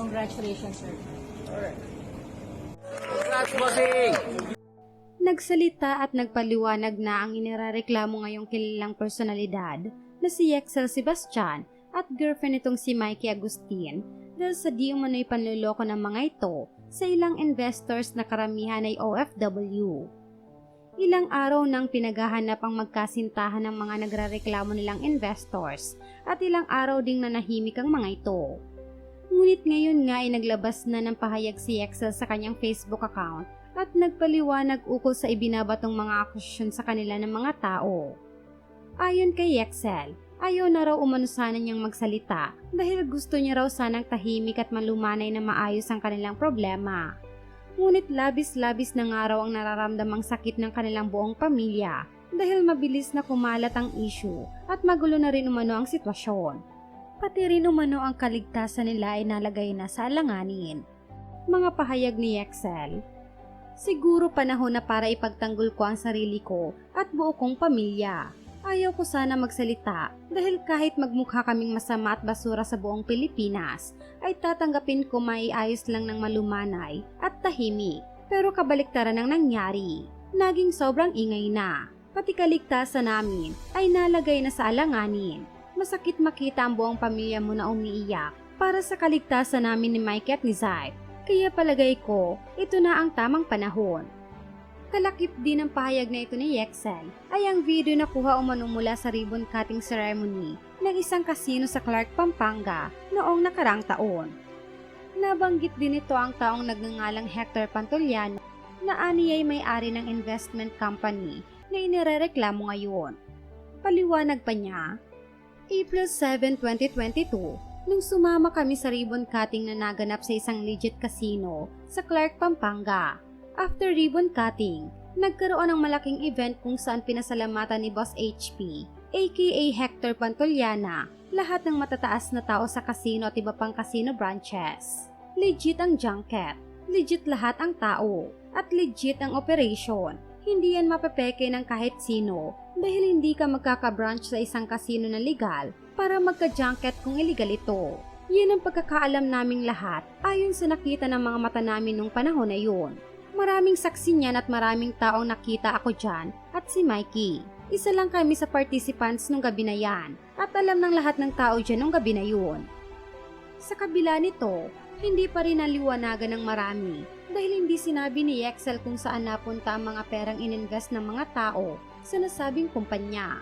Congratulations, sir. Congrats, bossing! Nagsalita at nagpaliwanag na ang inirereklamo ngayong kilalang personalidad na si Yexel Sebastian at girlfriend nitong si Mikey Agustin dahil sa di umano'y panluloko ng mga ito sa ilang investors na karamihan ay OFW. Ilang araw nang pinaghahanap ang magkasintahan ng mga nagrereklamo nilang investors at ilang araw ding nanahimik ang mga ito. Ngunit ngayon nga ay naglabas na ng pahayag si Yexel sa kanyang Facebook account at nagpaliwanag ukol sa ibinabatong mga akusasyon sa kanila ng mga tao. Ayon kay Yexel, ayaw na raw umano sana niyang magsalita dahil gusto niya raw sanang tahimik at malumanay na maayos ang kanilang problema. Ngunit labis-labis na nga raw ang nararamdamang sakit ng kanilang buong pamilya dahil mabilis na kumalat ang issue at magulo na rin umano ang sitwasyon. Pati rin umano ang kaligtasan nila ay nalagay na sa alanganin. Mga pahayag ni Yexel, Siguro panahon na para ipagtanggol ko ang sarili ko at buo kong pamilya. Ayaw ko sana magsalita dahil kahit magmukha kaming masama at basura sa buong Pilipinas, ay tatanggapin ko maiayos lang ng malumanay at tahimik. Pero kabaliktaran ang nangyari. Naging sobrang ingay na. Pati kaligtasan namin ay nalagay na sa alanganin. Masakit makita ang buong pamilya mo na umiiyak para sa kaligtasan namin ni Mike at ni Zayt. Kaya palagay ko, ito na ang tamang panahon. Kalakip din ng pahayag na ito ni Yexel ay ang video na kuha umano mula sa ribbon cutting ceremony ng isang kasino sa Clark, Pampanga noong nakarang taon. Nabanggit din ito ang taong nagngangalang Hector Pantoliano na aniyay may-ari ng investment company na inirereklamo ngayon. Paliwanag pa niya, April 7, 2022, nung sumama kami sa ribbon cutting na naganap sa isang legit casino sa Clark, Pampanga. After ribbon cutting, nagkaroon ng malaking event kung saan pinasalamatan ni Boss HP, aka Hector Pantoliana, lahat ng matataas na tao sa casino at iba pang casino branches. Legit ang junket, legit lahat ang tao, at legit ang operation. Hindi yan mapepeke ng kahit sino dahil hindi ka magkaka-branch sa isang casino na legal para magka-junket kung illegal ito. Yan ang pagkakaalam naming lahat ayon sa nakita ng mga mata namin nung panahon na yun. Maraming saksi niyan at maraming taong nakita ako dyan at si Mikey. Isa lang kami sa participants nung gabi na yan at alam ng lahat ng tao dyan nung gabi na yun. Sa kabila nito, hindi pa rin naliwanagan ng marami dahil hindi sinabi ni Excel kung saan napunta ang mga perang ininvest ng mga tao sa nasabing kumpanya.